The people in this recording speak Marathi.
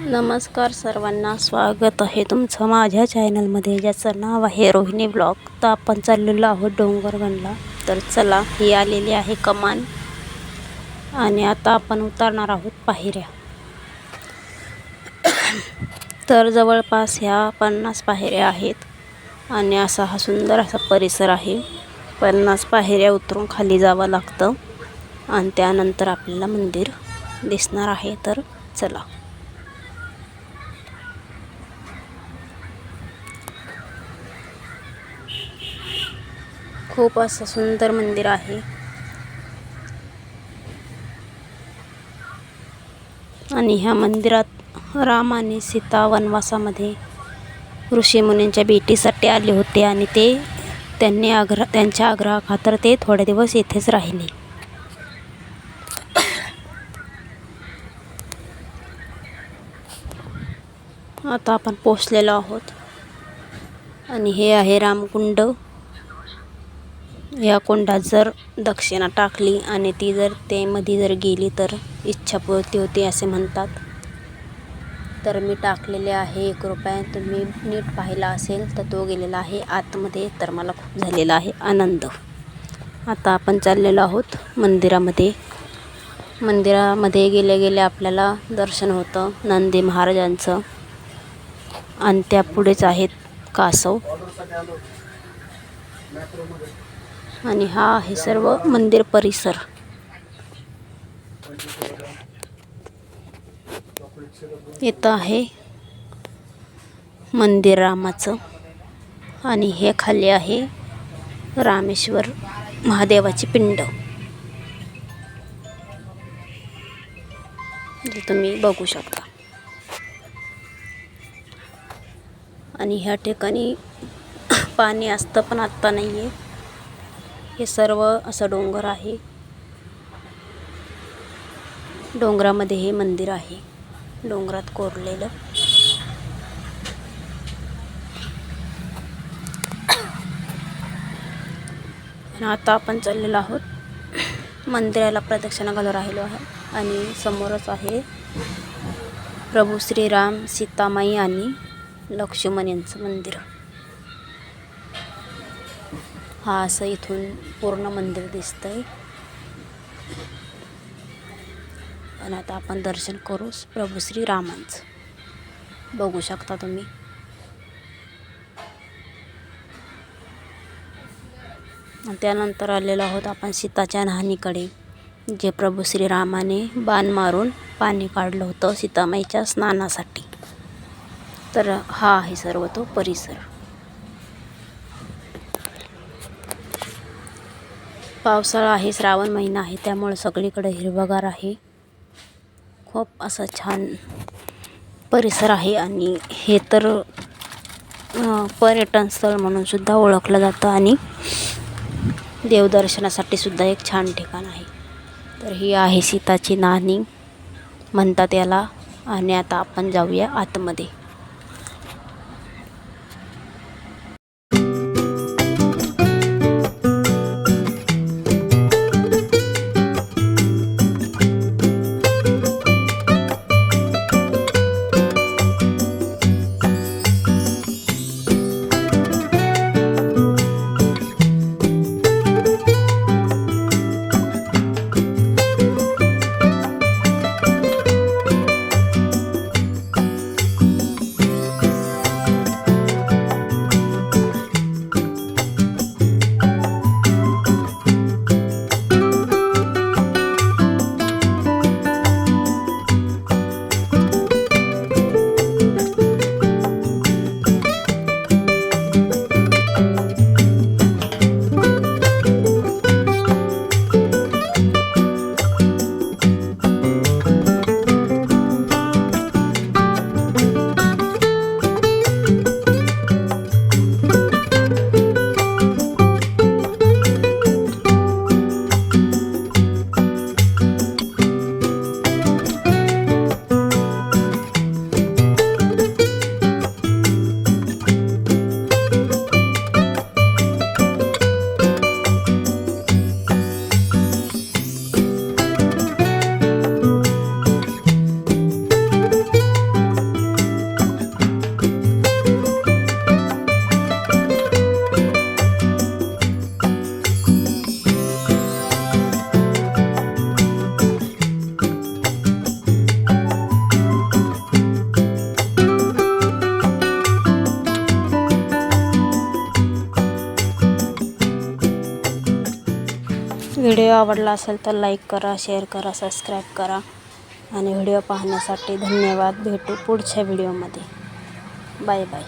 नमस्कार सर्वांना स्वागत आहे तुमचं माझ्या चॅनलमध्ये ज्याचं नाव आहे रोहिणी ब्लॉग. तर आपण चाललेलो आहोत डोंगरगणला. तर चला ही आलेली आहे कमान. आणि आता आपण उतरणार आहोत पायऱ्या. तर जवळपास ह्या पन्नास पायऱ्या आहेत. आणि असा हा सुंदर असा परिसर आहे. पन्नास पायऱ्या उतरून खाली जावं लागतं. आणि त्यानंतर आपल्याला मंदिर दिसणार आहे. तर चला. खूप असं सुंदर मंदिर आहे. आणि ह्या मंदिरात राम आणि सीता वनवासामध्ये ऋषीमुनींच्या भेटीसाठी आले होते आणि ते त्यांनी आग्रह त्यांच्या आग्रहाखातर ते थोडे दिवस येथेच राहिले. आता आपण पोचलेलो आहोत. आणि हे आहे रामकुंड. या कुंडात जर दक्षिणा टाकली आणि ती जर ते मध्ये जर गेली तर इच्छापूर्ती होती असे म्हणतात. तर मी टाकलेले आहे एक रुपया. तुम्ही नीट पाहिला असेल तर तो गेलेला आहे आतमध्ये. तर मला खूप झालेला आहे आनंद. आता आपण चाललेलो आहोत मंदिरामध्ये. मंदिरामध्ये गेले गेले आपल्याला दर्शन होतं नंदी महाराजांचं. आणि त्या पुढेच आहेत कासव. आणि हा आहे सर्व मंदिर परिसर. इथं आहे मंदिर रामाचं आणि हे खाली आहे रामेश्वर महादेवाची पिंड. जे तुम्ही बघू शकता. आणि ह्या ठिकाणी पाणी असतं पण आत्ता नाही आहे हे सर्व असं डोंगर आहे. डोंगरामध्ये हे मंदिर आहे. डोंगरात कोरलेलं. आणि आता आपण चाललेलो आहोत. मंदिराला प्रदक्षिणा घालून राहिलो आहे. आणि समोरच आहे प्रभू श्रीराम सीतामाई आणि लक्ष्मण यांचं मंदिर. हा असं इथून पूर्ण मंदिर दिसतंय. आणि आता आपण दर्शन करू प्रभू श्री रामांचं. बघू शकता तुम्ही. त्यानंतर आलेलो आहोत आपण सीताच्या न्हाणीकडे जे प्रभू श्रीरामाने बाण मारून पाणी काढलं होतं सीतामाईच्या स्नानासाठी. तर हा आहे सर्व तो परिसर. पावसाळा आहे श्रावण महिना आहे त्यामुळे सगळीकडे हिरवगार आहे. खूप असा छान परिसर आहे आणि हे तर पर्यटन स्थळ म्हणून सुद्धा ओळखलं जातं आणि देवदर्शनासाठी सुद्धा एक छान ठिकाण आहे. तर ही आहे सीताची नाणी म्हणतात याला. आणि आता आपण जाऊया आतमध्ये. व्हिडिओ आवडला असेल तर लाईक करा शेअर करा सबस्क्राईब करा. आणि व्हिडिओ पाहण्यासाठी धन्यवाद. भेटू पुढच्या व्हिडिओमध्ये. Bye bye.